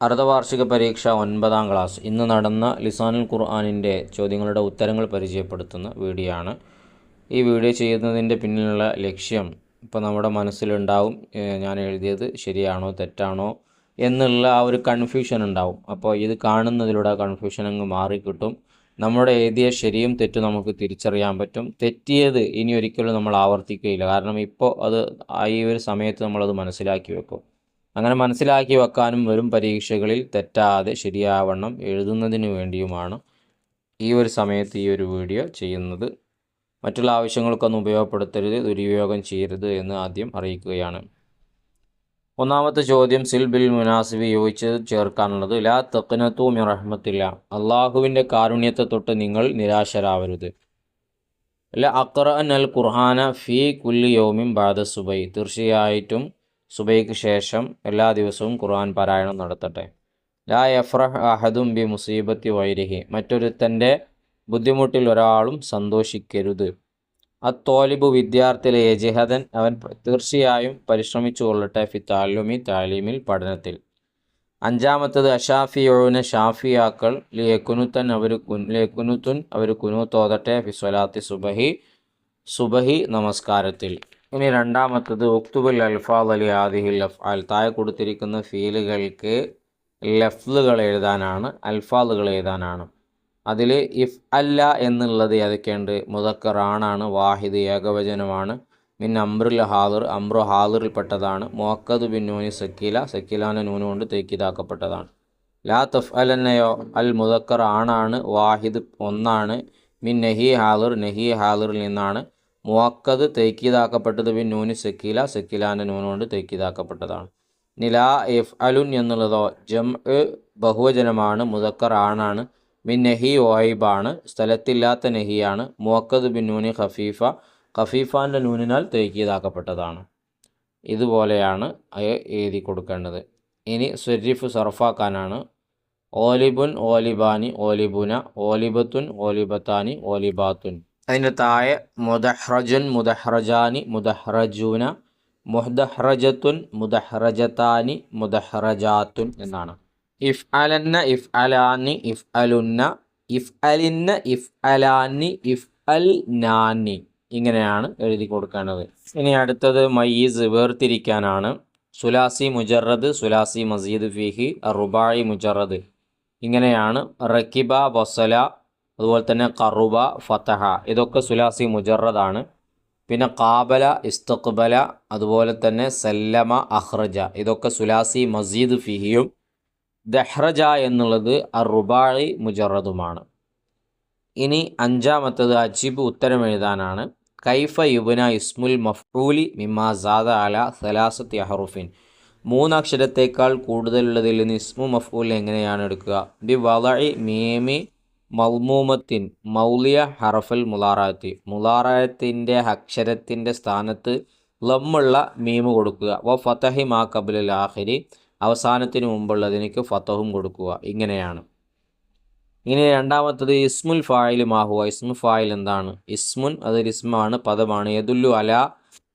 അർദ്ധവാർഷിക പരീക്ഷ ഒൻപതാം ക്ലാസ്. ഇന്ന് നടന്ന ലിസാനുൽ ഖുർആാനിന്റെ ചോദ്യങ്ങളുടെ ഉത്തരങ്ങൾ പരിചയപ്പെടുത്തുന്ന വീഡിയോ ആണ് ഈ വീഡിയോ ചെയ്യുന്നതിന്റെ പിന്നിലുള്ള ലക്ഷ്യം ഇപ്പോൾ നമ്മുടെ മനസ്സിലുണ്ടാവും ഞാൻ എഴുതിയത് ശരിയാണോ തെറ്റാണോ എന്നുള്ള ആ ഒരു കൺഫ്യൂഷൻ ഉണ്ടാവും. അപ്പോൾ ഇത് കാണുന്നതിലൂടെ ആ കൺഫ്യൂഷൻ അങ്ങ് മാറിക്കിട്ടും. നമ്മുടെ എഴുതിയ ശരിയും തെറ്റും നമുക്ക് തിരിച്ചറിയാൻ പറ്റും. തെറ്റിയത് ഇനി ഒരിക്കലും നമ്മൾ ആവർത്തിക്കുകയില്ല. കാരണം ഇപ്പോൾ അത് ഈ ഒരു സമയത്ത് നമ്മളത് മനസ്സിലാക്കി വെക്കും. അങ്ങനെ മനസ്സിലാക്കി വെക്കാനും വരും പരീക്ഷകളിൽ തെറ്റാതെ ശരിയാവണ്ണം എഴുതുന്നതിന് വേണ്ടിയുമാണ് ഈ ഒരു സമയത്ത് ഈ ഒരു വീഡിയോ ചെയ്യുന്നത്. മറ്റുള്ള ആവശ്യങ്ങൾക്കൊന്നും ഉപയോഗപ്പെടുത്തരുത് ദുരുപയോഗം ചെയ്യരുത് എന്ന് ആദ്യം അറിയിക്കുകയാണ്. ഒന്നാമത്തെ ചോദ്യം സിൽ ബിൽ മുനാസിബി? യോജിച്ചത് ചേർക്കാനുള്ളത്. ലാ തെക്കനത്തു മിറഹ്മത്തില്ല അള്ളാഹുവിന്റെ കാരുണ്യത്തെ തൊട്ട് നിങ്ങൾ നിരാശരാവരുത്. ല അക്ര അൽ ഖുർഹാന ഫി കുല്ലി യോമിം ബാദസുബൈ തീർച്ചയായിട്ടും സുബൈക്ക് ശേഷം എല്ലാ ദിവസവും ഖുർആൻ പാരായണം നടത്തട്ടെ. ലാ യഫ്രഹ് അഹദും ബി മുസീബത്തി വൈരിഹി. മറ്റൊരുത്തന്റെ ബുദ്ധിമുട്ടിൽ ഒരാളും സന്തോഷിക്കരുത്. അത്തോലിബു വിദ്യാർത്ഥിയിലെ യജിഹദൻ അവൻ തീർച്ചയായും പരിശ്രമിച്ചു കൊള്ളട്ടെ ഫി താലുമി താലീമിൽ പഠനത്തിൽ. അഞ്ചാമത്തത് അഷാഫിയോന് ഷാഫിയാക്കൾ ലിയക്കുനുത്തൻ അവർ ലിയക്കുനുത്തുൻ അവർ കുനൂത്തോതട്ടെ ഫി സ്വലാത്തി സുബഹി സുബഹി നമസ്കാരത്തിൽ. ഇനി രണ്ടാമത്തത് ഒക്തുബൽ അൽഫാദ് അലി ആദിഹിൽ അൽ താഴെ കൊടുത്തിരിക്കുന്ന ഫീലുകൾക്ക് ലഫ്ലുകൾ എഴുതാനാണ് അൽഫാദുകൾ എഴുതാനാണ്. അതിൽ ഇഫ് അല്ല എന്നുള്ളത് ഏതൊക്കെയുണ്ട് മുതക്കർ ആണാണ് വാഹിദ് ഏകവചനമാണ് മിൻ അമ്രുൽ ഹാദിർ അമ്രു ഹാദിറിൽപ്പെട്ടതാണ് മുഹക്കദ് ബിൻ നൂനി സക്കീല സക്കീലാന നൂന് കൊണ്ട് തേക്കിതാക്കപ്പെട്ടതാണ്. ലാ തഫ് അലന്നയോ അൽ മുതക്കർ ആണാണ് വാഹിദ് ഒന്നാണ് മിൻ നഹി ഹാദിർ നഹി ഹാദിറിൽ നിന്നാണ് മുവക്കത് തേക്കീതാക്കപ്പെട്ടത് ബിൻ നൂന് സെക്കീല സെക്കിലാന്റെ നൂനുകൊണ്ട് തേക്കീതാക്കപ്പെട്ടതാണ് നിലാ എഫ് അലുൻ എന്നുള്ളതോ ജം ബഹുവചനമാണ് മുതക്കർ ആണാണ് മിൻ നഹി ഓയിബാണ് സ്ഥലത്തില്ലാത്ത നഹിയാണ് മുവക്കത് ബിൻ നൂന് ഖഫീഫ ഖഫീഫാന്റെ നൂനിനാൽ തേക്കീതാക്കപ്പെട്ടതാണ് ഇതുപോലെയാണ് എഴുതി കൊടുക്കേണ്ടത്. ഇനി സ്വരിഫ് സർഫാക്കാനാണ് ഓലിബുൻ ഓലിബാനി ഓലിബുന ഓലിബത്തുൻ ഓലിബത്താനി ഓലിബാത്തുൻ. അതിന്റെ താഴെ മുദഹ്റജുൻ മുദഹ്റജാനി മുദഹ്റജൂന മുഹ്ദഹ്റജത്തുൻ മുദഹ്റജത്താനി മുദഹ്റജാത്തുൻ എന്നാണ്. ഇഫ് അലന്ന ഇഫ് അലാനി ഇഫ് അലുന്ന ഇഫ് അലിന്ന ഇഫ് അലാനി ഇഫ് അൽ നാനി ഇങ്ങനെയാണ് എഴുതി കൊടുക്കേണ്ടത്. ഇനി അടുത്തത് മയ്യീസ് വേർതിരിക്കാനാണ്. സുലാസി മുജറദ് സുലാസി മസീദ് ഫിഹി റുബായി മുജറദ് ഇങ്ങനെയാണ്. റക്കിബ വസല അതുപോലെ തന്നെ കറുബ ഫതഹ ഇതൊക്കെ സുലാസി മുജറദാണ്. പിന്നെ കാബല ഇസ്തഖ്ബല അതുപോലെ തന്നെ സല്ലമ അഹ്റജ ഇതൊക്കെ സുലാസി മസീദ് ഫിഹിയും. ദഹ്റജ എന്നുള്ളത് അറുബാഴി മുജറദുമാണ്. ഇനി അഞ്ചാമത്തത് അജിബ് ഉത്തരം എഴുതാനാണ്. കൈഫ യുബന ഇസ്മുൽ മഫ്ഊലി മിമാ സാദ അല സലാസത്തി അഹറുഫിൻ. മൂന്നക്ഷരത്തേക്കാൾ കൂടുതലുള്ളതിൽ നിന്ന് ഇസ്മു മഫ്ഊൽ എങ്ങനെയാണ് എടുക്കുക? ബി വളഴി മീമി മൗമൂമത്തിൻ മൗലിയ ഹറഫൽ മുലാറായത്തി മുലാറായത്തിന്റെ അക്ഷരത്തിന്റെ സ്ഥാനത്ത് ലമ്മുള്ള മീമ് കൊടുക്കുക. വ ഫതഹി മാ കബിൽ ആഹിരി അവസാനത്തിന് മുമ്പുള്ളതിനേക്ക് ഫതഹും കൊടുക്കുക. ഇങ്ങനെയാണ്. ഇങ്ങനെ രണ്ടാമത്തത് ഇസ്മുൽ ഫായിൽ മാഹുവ ഇസ്മു ഫായിൽ എന്താണ്? ഇസ്മുൻ അതൊരു ഇസ്മാണ് പദമാണ്. യദുല്ലു അല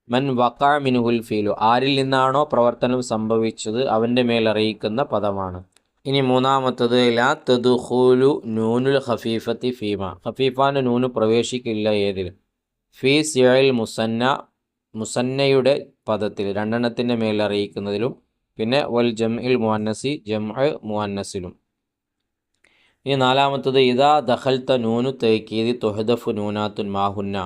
മൻ വക്കാ മിനുഹുൽ ഫീലു. ആരിൽ നിന്നാണോ പ്രവർത്തനം സംഭവിച്ചത്? അവന്റെ മേൽ അറിയിക്കുന്ന പദമാണ്. ഇനി മൂന്നാമത്തത് ലാ തദുഖൂലു നൂനുൽ ഖഫീഫത്തി ഫീമ. ഹഫീഫാന്റെ നൂന് പ്രവേശിക്കില്ല ഏതിൽ ഫീ സിയൽ മുസന്ന മുസന്നയുടെ പദത്തിൽ രണ്ടെണ്ണത്തിന്റെ മേൽ അറിയിക്കുന്നതിലും. പിന്നെ വൽ ജം ഇൽ മുഹന്നസി ജം മുഹന്നസിലും ഇനി നാലാമത്തത് ഇതാ ദഹൽത്ത നൂനു തേക്കീതി തൊഹദഫു നൂനാത്തുൻ മാഹുന്ന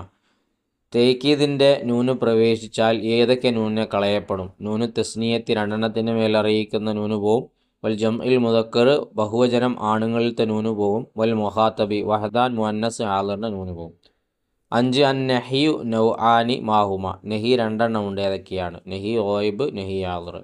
തേക്കീതിന്റെ നൂന് പ്രവേശിച്ചാൽ ഏതൊക്കെ നൂനെ കളയപ്പെടും? നൂന് തെസ്നീയത്തി രണ്ടെണ്ണത്തിന്റെ മേൽ അറിയിക്കുന്ന നൂന് പോവും. വൽ ജം ഇൽ മുദക്കർ ബഹുവചനം ആണുങ്ങളിലത്തെ നൂന് പോവും വൽ മൊഹാത്തബി വഹദാൻ മുഅന്നസ് ആലറിന്റെ നൂന് പോവും. അഞ്ച് അൻ നെഹിയു നൗ ആനി മാഹുമ. നെഹി രണ്ടെണ്ണം ഉണ്ട് ഏതൊക്കെയാണ്? നെഹി ഓയിബ് നെഹി ആലർ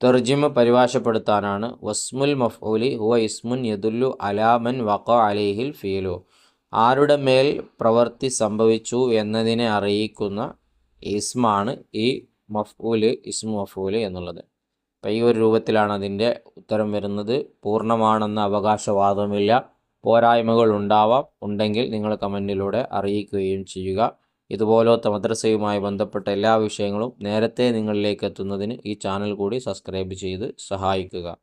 തെർജിമ പരിഭാഷപ്പെടുത്താനാണ്. വസ്മുൽ മഫ്ഊലി ഹുവ ഇസ്മുൻ യദുല്ലു അലാമൻ വഖ അലിഹിൽ ഫീലു. ആരുടെ മേൽ പ്രവൃത്തി സംഭവിച്ചു എന്നതിനെ അറിയിക്കുന്ന ഇസ്മാണ് ഈ മഫ്ഊൽ ഇസ്മു മഫ്ഊൽ എന്നുള്ളത്. അപ്പം ഈ ഒരു രൂപത്തിലാണ് അതിന്റെ ഉത്തരം വരുന്നത്. പൂർണമാണെന്ന അവകാശവാദമില്ല. പോരായ്മകൾ ഉണ്ടാവാം. ഉണ്ടെങ്കിൽ നിങ്ങൾ കമന്റിലൂടെ അറിയിക്കുകയും ചെയ്യുക. ഇതുപോലത്തെ മദ്രസയുമായി ബന്ധപ്പെട്ട എല്ലാ വിഷയങ്ങളും നേരത്തെ നിങ്ങളിലേക്ക് എത്തുന്നതിന് ഈ ചാനൽ കൂടി സബ്സ്ക്രൈബ് ചെയ്ത് സഹായിക്കുക.